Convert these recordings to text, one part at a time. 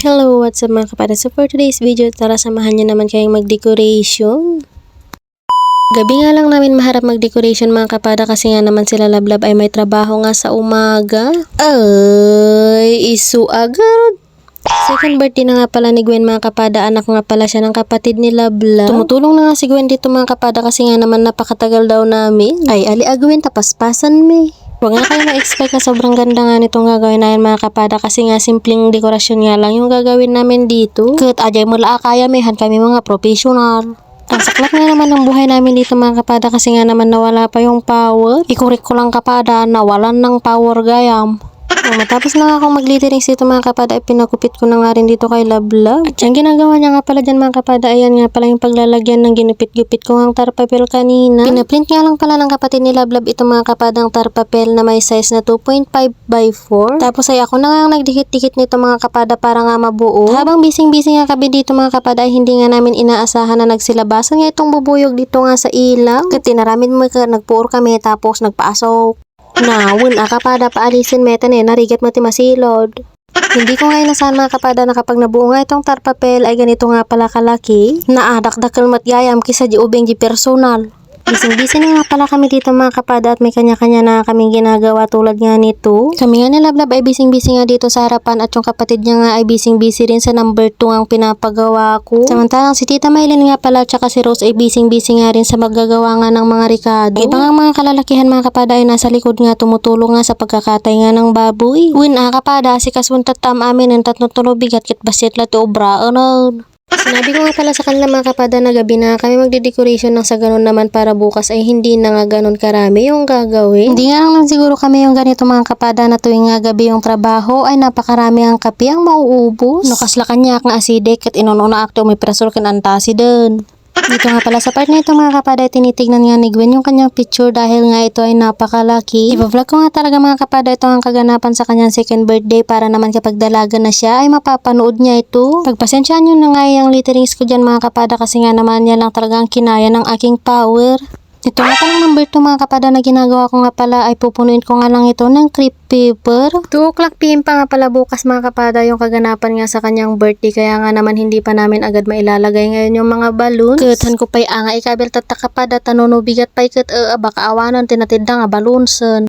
Hello, what's up mga kapatid? So for today's video, tara samahan nyo naman kayong mag-decoration. Gabi nga lang namin maharap mag-decoration mga kapada kasi nga naman sila lablab ay may trabaho nga sa umaga. Ay, isu agad. Second birthday na nga pala ni Gwen mga kapada, anak nga pala siya ng kapatid ni Lablab. Tumutulong na nga si Gwen dito mga kapada kasi nga naman napakatagal daw namin. Ay, ali ah, Gwen, tapaspasan me. Huwag nga kayo ma-expect na sobrang ganda nga nitong gagawin namin mga kapada kasi nga simpleng dekorasyon nga lang yung gagawin namin dito. Kat ajay mo laa kaya mehan kami mga professional. Ang saklap nga naman ng buhay namin dito mga kapada kasi nga naman nawala pa yung power. Ikurik ko lang kapada, nawalan ng power gayam. Nang matapos na nga akong mag-littering dito mga kapada ay pinakupit ko na nga rin dito kay Labla. At yung ginagawa niya nga pala dyan mga kapada, ayan nga pala yung paglalagyan ng ginupit-gupit ko ang tarpapel kanina. Pinaprint nga lang pala ng kapatid ni Lablab ito mga kapadang tarpapel na may size na 2.5 by 4. Tapos ay ako na nga nagdikit-dikit nito mga kapada para nga mabuo. Habang bising-bising nga kabi dito mga kapada ay hindi nga namin inaasahan na nagsilabasan nga itong bubuyog dito nga sa ilaw. Kat tinaramin mo nagpuor kami tapos nagpaasok. Nawon, akapada paalisin meta ne, narigat mati masilod. Hindi ko nga inasahan mga kapada na kapag nabuo nga itong tarpapel ay ganito nga pala kalaki. Naadakdakal matgayam kisa di ubeng di personal. Bising-bising na nga pala kami dito mga kapada at may kanya-kanya na kaming ginagawa tulad nga nito. Kami nga ni Lablab ay bising-bising nga dito sa harapan at yung kapatid niya nga ay bising-busy rin sa number 2 ang pinapagawa ko. Samantalang si Tita Maylin nga pala at si Rose ay bising-busy nga rin sa maggagawa nga ng mga rikado. Iba nga mga kalalakihan mga kapada ay nasa likod nga tumutulong nga sa pagkakatay nga ng baboy. Win ah kapada si kasuntat tam amin ang tatlong bigat kit basit la to obra ano. Sinabi ko nga pala sa kanila mga kapada na gabi na kami magde-decoration ng sa ganun naman para bukas ay hindi na nga ganun karami yung gagawin. Hindi nga lang, siguro kami yung ganito mga kapada na tuwing nga gabi yung trabaho ay napakarami ang kape ang mauubos. No kasla kanya ang asidek at inono na akto may pressure kan antasi din. Dito nga pala sa part na ito mga kapada ay tinitignan nga ni Gwen yung kanyang picture dahil nga ito ay napakalaki. Ipa-vlog ko nga talaga mga kapada ito ang kaganapan sa kanyang second birthday para naman kapag dalaga na siya ay mapapanood niya ito. Pagpasensyaan nyo na nga yung litterings ko dyan mga kapada kasi nga naman yan lang talaga ang kinaya ng aking power. Ito nga palang number 2 mga kapada na ginagawa ko nga pala ay pupunuin ko nga lang ito ng crepe paper. 2 o'clock PM pa nga pala bukas mga kapada yung kaganapan nga sa kanyang birthday kaya nga naman hindi pa namin agad mailalagay ngayon yung mga balloons. Kutan ko pa'y anga ikabil tatak kapada tanuno bigat pa'y kat uh, baka awanan tinatida nga balloonsan.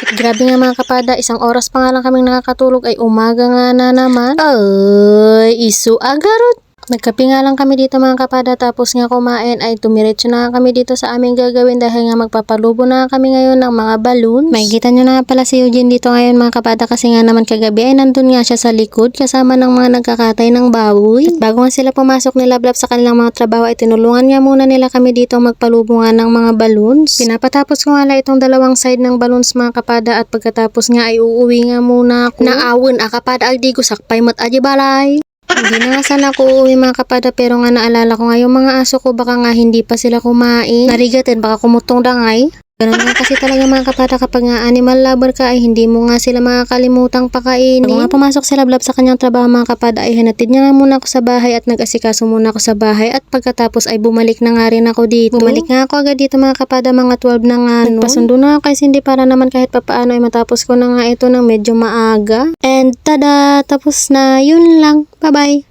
At grabe nga mga kapada, isang oras pa nga lang kaming nakakatulog ay umaga nga na naman. Ay, isu agarot. Nagkape nga lang kami dito mga kapada tapos nga kumain ay tumiretso na kami dito sa aming gagawin dahil nga magpapalubo na kami ngayon ng mga balloons. May kita nyo na pala si Eugene dito ngayon mga kapada kasi nga naman kagabi ay nandun nga siya sa likod kasama ng mga nagkakatay ng baboy. At bago nga sila pumasok ni Lablab sa kanilang mga trabaho ay tinulungan nga muna nila kami dito magpalubo nga ng mga balloons. Pinapatapos ko nga lang itong dalawang side ng balloons mga kapada at pagkatapos nga ay uuwi nga muna ako. Naawon a kapada agdi ko sakpay mat aji balay. Hindi na nga sana ako uuwi mga kapada pero nga naalala ko nga yung mga aso ko baka nga hindi pa sila kumain. Narigatin baka kumutong dangay. Ganun nga kasi talaga mga kapada kapag nga animal lover ka ay hindi mo nga sila makakalimutang pakainin. Bago nga pumasok si Lablab sa kanyang trabaho mga kapada ay hanatid niya nga muna ako sa bahay at nag-asikaso muna ako sa bahay at pagkatapos ay bumalik na nga rin ako dito. Bumalik nga ako agad dito mga kapada mga 12 na nga nun. Nagpasundo na ako kay Cindy para naman kahit papaano ay matapos ko na nga ito ng medyo maaga. And tada! Tapos na! Yun lang! Bye-bye!